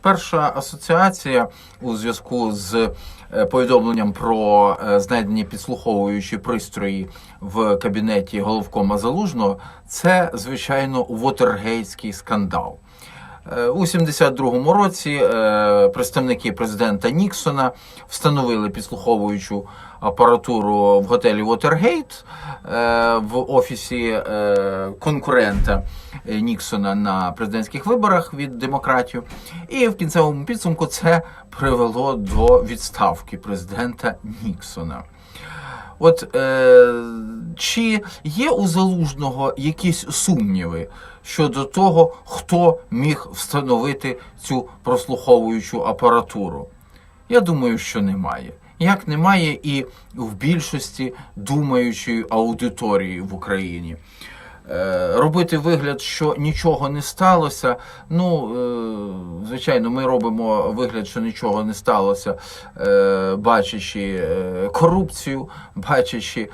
Перша асоціація у зв'язку з е, повідомленням про е, знайдені підслуховуючі пристрої в кабінеті головкома Залужного це, звичайно, Вотергейтський скандал. Е, У 72-му році е, представники президента Ніксона встановили підслуховуючу апаратуру в готелі Вотергейт е, в офісі конкурента Ніксона на президентських виборах від демократів. І в кінцевому підсумку це привело до відставки президента Ніксона. От е, чи є у залужного якісь сумніви щодо того, хто міг встановити цю прослуховуючу апаратуру? Я думаю, що немає. Як немає і в більшості думаючої аудиторії в Україні. Е, Робити вигляд, що нічого не сталося. Ну, е, звичайно, ми робимо вигляд, що нічого не сталося, е, бачачи корупцію, бачачи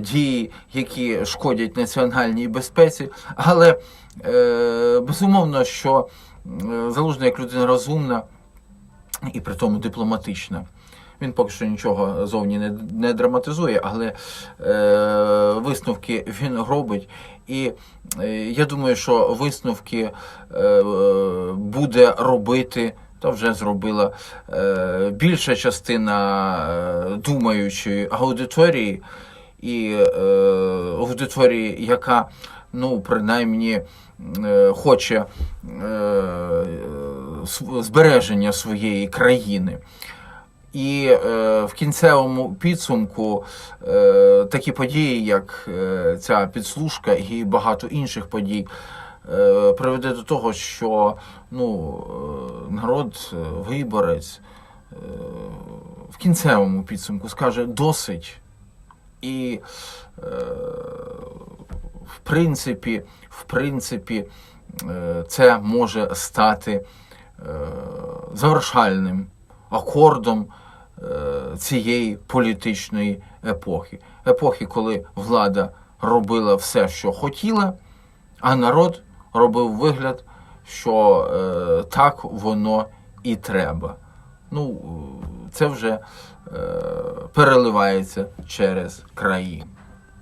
дії, які шкодять національній безпеці. Але безумовно, що залужна як людина розумна і при тому дипломатична. Він поки що нічого зовні не, не драматизує, але е, висновки він робить. І е, я думаю, що висновки е, буде робити, та вже зробила е, більша частина е, думаючої аудиторії, і е, аудиторії, яка, ну, принаймні, е, хоче е, збереження своєї країни. І е, в кінцевому підсумку е, такі події, як е, ця підслужка і багато інших подій, е, приведе до того, що ну, е, народ, е, виборець е, в кінцевому підсумку скаже досить. І е, в принципі, в принципі, е, це може стати е, завершальним акордом цієї політичної епохи. Епохи, коли влада робила все, що хотіла, а народ робив вигляд, що е, так воно і треба. Ну, е, це вже е, переливається через краї.